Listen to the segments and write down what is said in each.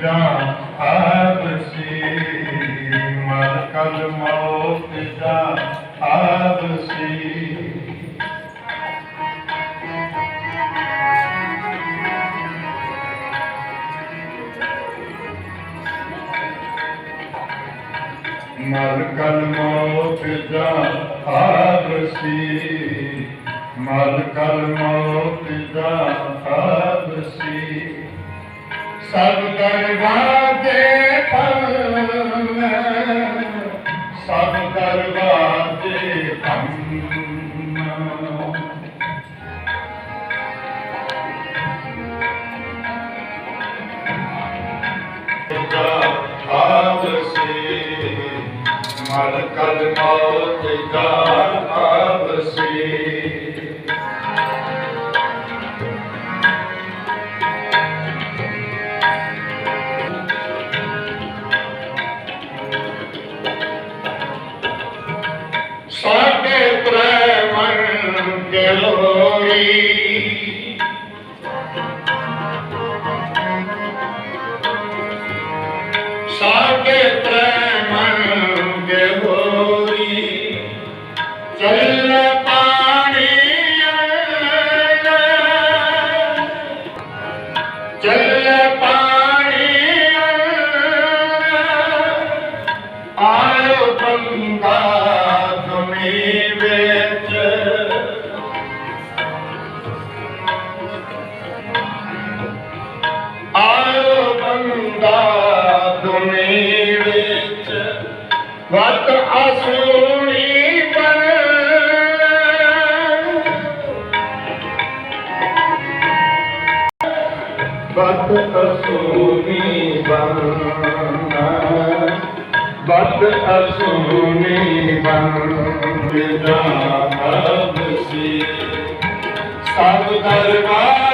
ਜਾ ਆਬਸੀ ਮਲ ਕਲ ਮੌਤ ਜਾ ਆਬਸੀ ਮਲ ਕਲ ਮੌਤ ਜਾ ਆਬਸੀ ਮਲ ਕਲ ਮੌਤ ਜਾ ਆਬਸੀ ਸਭ ਦਰਵਾਜ਼ੇ ਬੰਦ ਸਭ ਦਰਵਾਜ਼ੇ ਬੰਦ ਆਬਸੀ ਬੰਦਾ ਤੁਮੀ ਵਿੱਚ ਵਤ ਅਸੂਣੀ ਬਣ। ਬਤ ਅਸੂਨੀ ਬਨ ਬਤ ਅਸੂਨੀ ਬਨ ਜਾਬਸੀ ਸਭ ਦਰਵਾਜ਼ੇ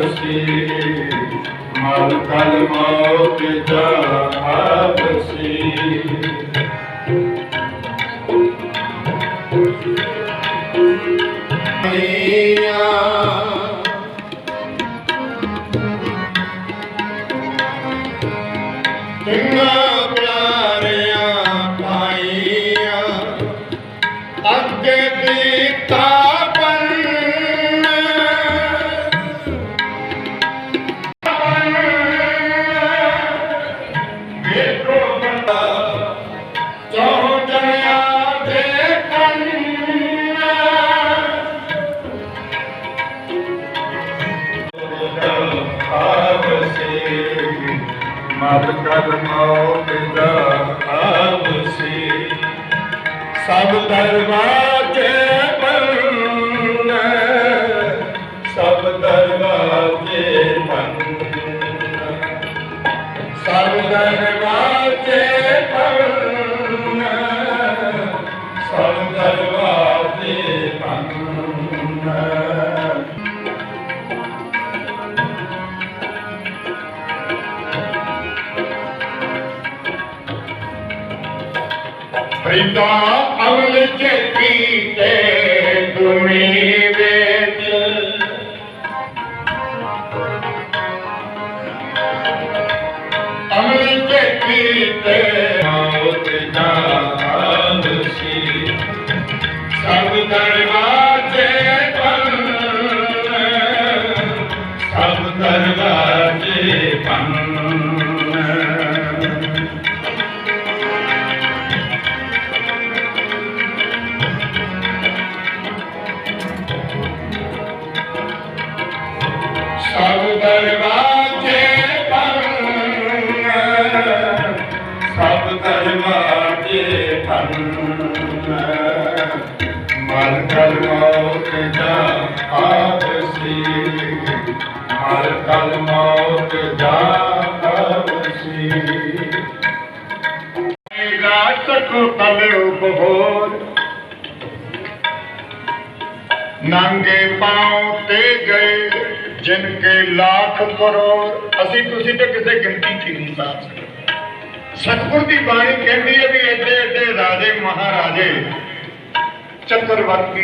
ਆਵਸੀ ਮਲ ਕਲ ਮੌਤ ਦਾ ਆਵਸੀ। ਫਰੀਦਾ ਅਮਲ ਚੇਤੀ ਤੇ ਤੁਮੀ ਵਿੱਚ। ਅਮਲ ਚੇਤੀ ਤੇ ਮੌਤ ਜਾਨ ਸੀ। ਸਭ ਦਰਵਾਜ਼ੇ ਬੰਦ, ਸਭ ਦਰਵਾਜ਼ੇ ਬੰਦ। ਬੰਦ ਕਲ ਮੌਤ ਜਾ ਆਪਸੀ ਮਰ ਕਲ ਮੌਤ ਜਾ ਆਪਸੀ ਰਾਤ ਕੋ ਕਲ ਉਪਭੋਗ ਨੰਗੇ ਪਾਉ ਤੇ ਗਏ ਜਿਨਕੇ ਲੱਖ ਕਰੋੜ। ਅਸੀਂ ਤੁਸੀਂ ਤੇ ਕਿਸੇ ਗਿਣਤੀ ਚ ਹੀ ਨਹੀਂ ਸਾਧ ਸਕਦੇ। ਸਤਿਗੁਰ ਦੀ ਬਾਣੀ ਕਹਿੰਦੀ ਹੈ ਵੀ ਏਡੇ ਏਡੇ ਰਾਜੇ ਮਹਾਰਾਜੇ चक्रवर्ती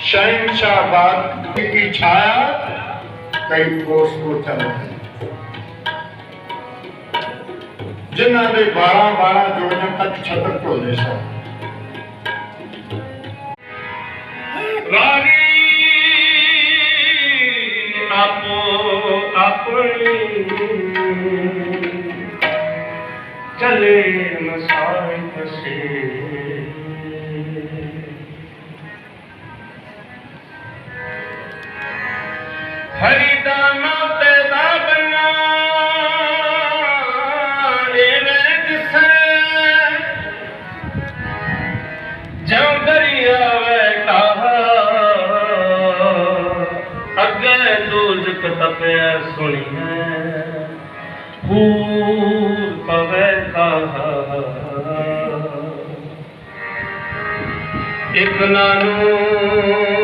शहनशाह बाग की छाया कई कोस को चल जिन्हों ने बारह बारह जोड़ियों तक छतर ढोले सन रानी आपो अपनी ਚਲੇ ਮਸਾਇਤ ਸੇ ਹਰੀ ਦਾ ਮਾਤੇ ਦਾ ਬਨਾ ਲੈਵੇਂ ਕਿਸੇ ਜਉ ਦਰਿਆ ਵੇ ਕਾਹਾ ਅੱਗੇ ਦੂਜਕ ਤਪਿਆ ਸੁਣੀਐ। ਹੂ। ਪਵੇ ਕਾਹਾ ਇਕ ਨਾਨੂ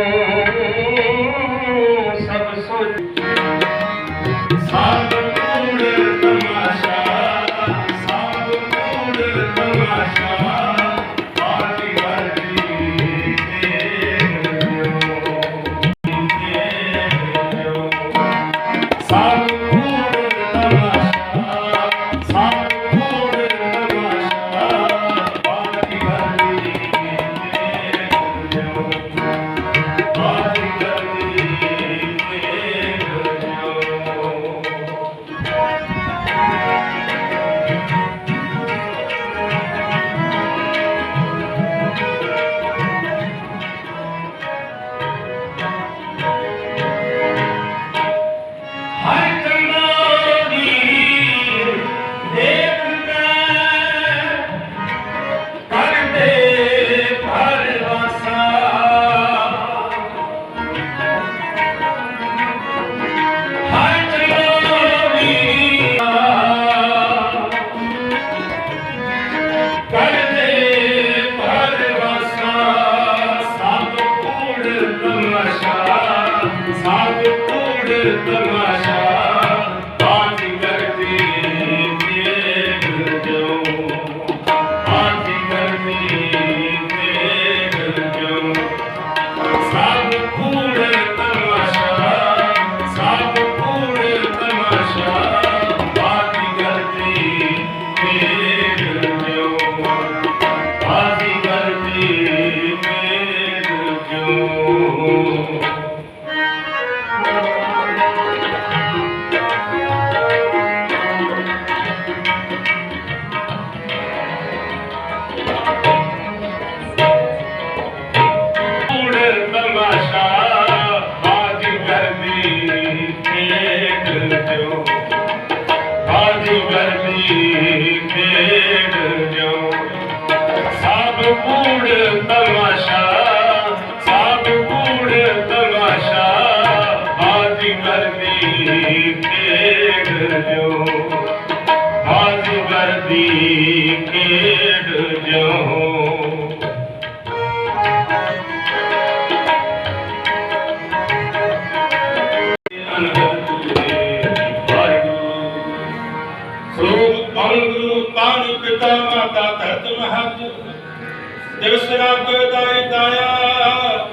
ਦਿਵਸ ਰੱਬ ਦਾਇ ਦਾਇਆ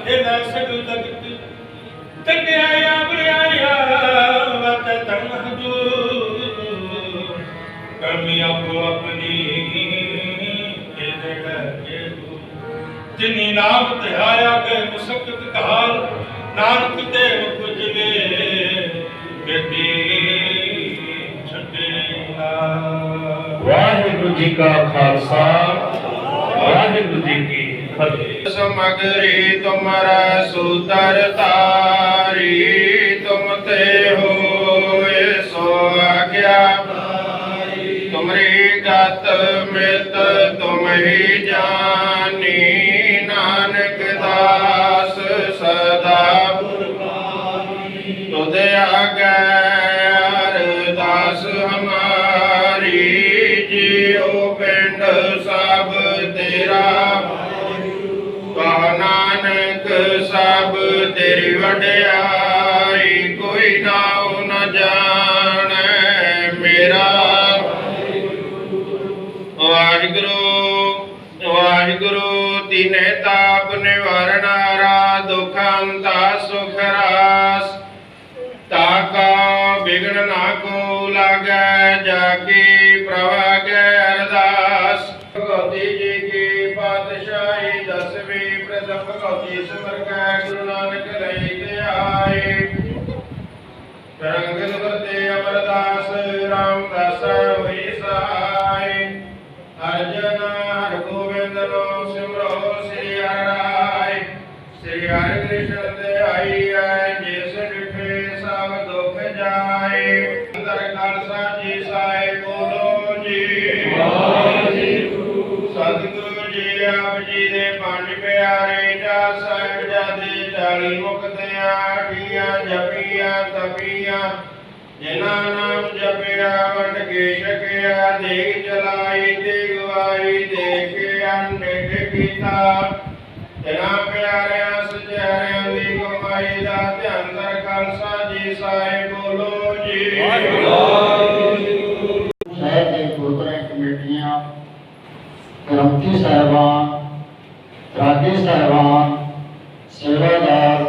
ਇਹ ਲੈ ਸਗਲ ਜਗਤ ਤੰਗਿਆਇਆ ਬਰਿਆਇਆ ਵਤ ਤਨ ਹਜੂਰ ਕਰਮੀ ਆਪੋ ਆਪਣੀ ਜਿਨੀ ਨਾਮ ਧਿਆਇਆ ਗਏ ਮੁਸਕਤ ਕਾਲ ਨਾਨਕ ਦੇਵ ਪੁਜਲੇ ਗੱਡੀ ਛੱਡੇ ਵਾਹਿਗੁਰੂ ਜੀ ਕਾ ਖਾਲਸਾ ਵਾਹਿਗੁਰੂ ਜੀ ਕੀ ਫਤਿਹ। ਸਮਗਰੀ ਤੁਮਰਾ ਸੂਤਰ ਸਭ ਤੇਰੀ ਵਡਿਆਈ ਕੋਈ ਨਾ ਨ ਜਾਣੈ ਮੇਰਾ। ਵਾਹਿਗੁਰੂ ਵਾਹਿਗੁਰੂ, ਤਿਨੇ ਤਾਪ ਨਿਵਾਰਨਾਰਾ ਦੁਖਾਂ ਦਾ ਸੁਖ ਰਾਸ। ਤਾਕਾ ਬਿਗਨ ਨਾ ਕੋ ਲਾਗੈ, ਜਾ ਕੇ मेरा ध्यान खालसा जी साहेब बोलो जी। शहर के गोतरे कमेटियाँ करमती साहबान रागी साहबान सेवादार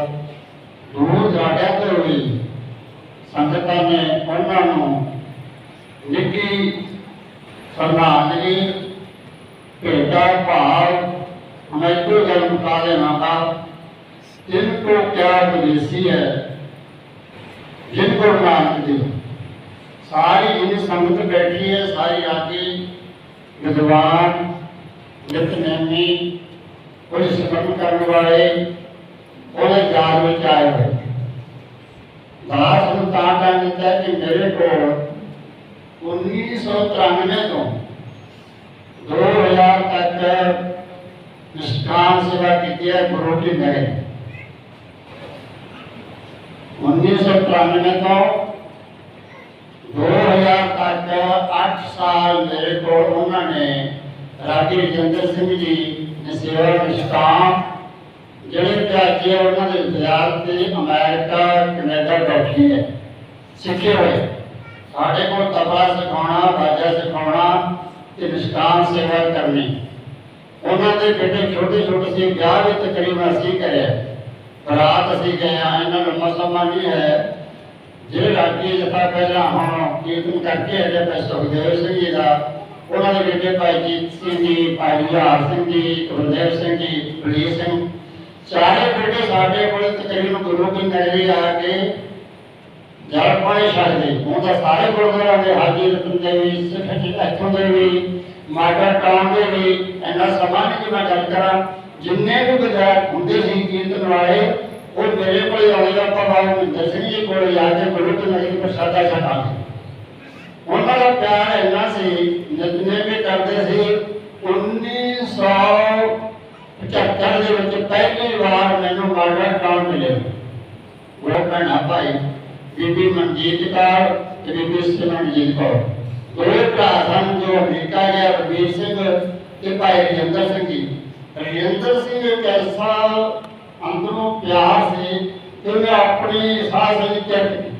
दूर दराडे तो भी संगतां ने उन्होंने निੱਕੀ श्रद्धांजलि भेटा, भाव, हमें गुरु जन्म का लेना था। इनको क्या मवेशी है, जिनको नाम सारी इन संगत बैठी है, सारी आदि विद्वान यत्नमी और स्मरण करने वाले और जान में चाहे हो दास का कहता है कि मेरे को उन्नीस सौ तिरानवे को दो हज़ार तक निष्काम सेवा की थी गुरु की नहीं ਕੀ ਨਗਰ 1993 ਤੋਂ 2000 ਤੱਕ 8 ਸਾਲ ਮੇਰੇ ਕੋਲ ਉਹਨਾਂ ਨੇ ਰਾਜੀ ਰਜਿੰਦਰ ਸਿੰਘ ਜੀ ਨੇ ਸੇਵਾ ਨਿਸ਼ਕਾਮ ਜਿਹੜੇ ਵਿਦਿਆਰਥੀ ਆ, ਉਹਨਾਂ ਦੇ ਵਿਦਿਆਰਥੀ ਅਮਰੀਕਾ ਕੈਨੇਡਾ ਬੈਠੇ ਹੈ ਸਿੱਖੇ ਹੋਏ ਸਾਡੇ ਕੋਲ ਤਬਲਾ ਸਿਖਾਉਣਾ ਬਾਜਾ ਸਿਖਾਉਣਾ ਤੇ ਨਿਸ਼ਕਾਮ ਸੇਵਾ ਕਰਨੀ ਉਹਨਾਂ ਦੇ ਬੇਟੇ ਛੋਟੇ ਛੋਟੇ ਸੀ ਵਿਆਹ ਵੀ ਤਕਰੀਬਨ ਅਸੀਂ ਕਰਿਆ ਬਰਾਤ ਅਸੀਂ ਗਏ ਆ ਇਹਨਾਂ ਨੂੰ ਮਸਮਾ ਨਹੀਂ ਹੈ। ਜਿਹੜੇ ਰਾਜੀ ਜਥਾ ਪਹਿਲਾਂ ਹੁਣ ਕੀਰਤਨ ਕਰਕੇ ਅਜੇ ਪੈ ਸੁਖਦੇਵ ਸਿੰਘ ਜੀ ਦਾ, ਉਹਨਾਂ ਦੇ ਬੇਟੇ ਭਾਈ ਜੀਤ ਸਿੰਘ ਜੀ, ਭਾਈ ਹਾਰ ਸਿੰਘ ਜੀ, ਗੁਰਦੇਵ ਸਿੰਘ ਜੀ ਬਲੀਰ ਸਿੰਘ। ਸਾਰੇ ਬੇਟੇ ਸਾਡੇ ਕੋਲ ਤਕਰੀਬਨ ਗੁਰੂ ਕੀ ਨਗਰੀ ਆ ਕੇ ਜਲ ਪਾਣੀ ਛੱਡਦੇ। ਹੁਣ ਤਾਂ ਸਾਰੇ ਗੁਰਦੁਆਰਿਆਂ ਦੇ ਹਾਜੀ ਰਤਨ ਵੀ, ਸਿੱਖ ਜੀ ਇੱਥੋਂ ਦੇ ਵੀ ਮਾਡਾ ਟਾਊਨ ਦੇ ਵੀ, ਇੰਨਾ ਸਮਾਂ ਨਹੀਂ ਕਿ ਮੈਂ ਗੱਲ ਕਰਾਂ। ਜਿੰਨੇ ਵੀ ਵਿਦਿਆਰਥੀ ਹੁੰਦੇ ਸੀ ਕੀਰਤਨ ਵਾਲੇ ਉਹ ਮੇਰੇ ਕੋਲ ਆਉਂਦੇ ਆਪਾਂ ਬਾਬਾ ਮਹਿੰਦਰ ਸਿੰਘ ਜੀ ਕੋਲ ਜਾ ਕੇ ਗੁਰੂ ਕੀ ਨਗਰੀ ਪ੍ਰਸਾਦਾ ਛਕਾਉਂਦੇ ਉਹਨਾਂ ਦਾ ਪਿਆਰ ਇੰਨਾ ਸੀ ਜਿਤਨੇ ਵੀ ਕਰਦੇ ਸੀ 1975 ਦੇ ਵਿੱਚ ਪਹਿਲੀ ਵਾਰ ਮੈਨੂੰ ਮਾਡਲ ਟਾਊਨ ਮਿਲੇ ਉਹ ਭੈਣਾਂ ਭਾਈ ਬੀਬੀ ਮਨਜੀਤ ਕੌਰ ਤੇ ਬੀਬੀ ਸਿਮਰਨਜੀਤ ਕੌਰ ਦੋਵੇਂ ਭਰਾ ਸਨ ਜੋ ਅਮਰੀਕਾ ਗਿਆ ਰਵੀਰ ਸਿੰਘ ਤੇ ਭਾਈ ਰਜਿੰਦਰ ਸਿੰਘ ਜੀ ਰਜਿੰਦਰ ਸਿੰਘ ਇੱਕ ਐਸਾ ਅੰਦਰੋਂ ਪਿਆਰ ਸੀ ਕਿ ਉਹਨੇ ਆਪਣੀ ਸਾਹ ਸੰਗ ਚੈੱਕ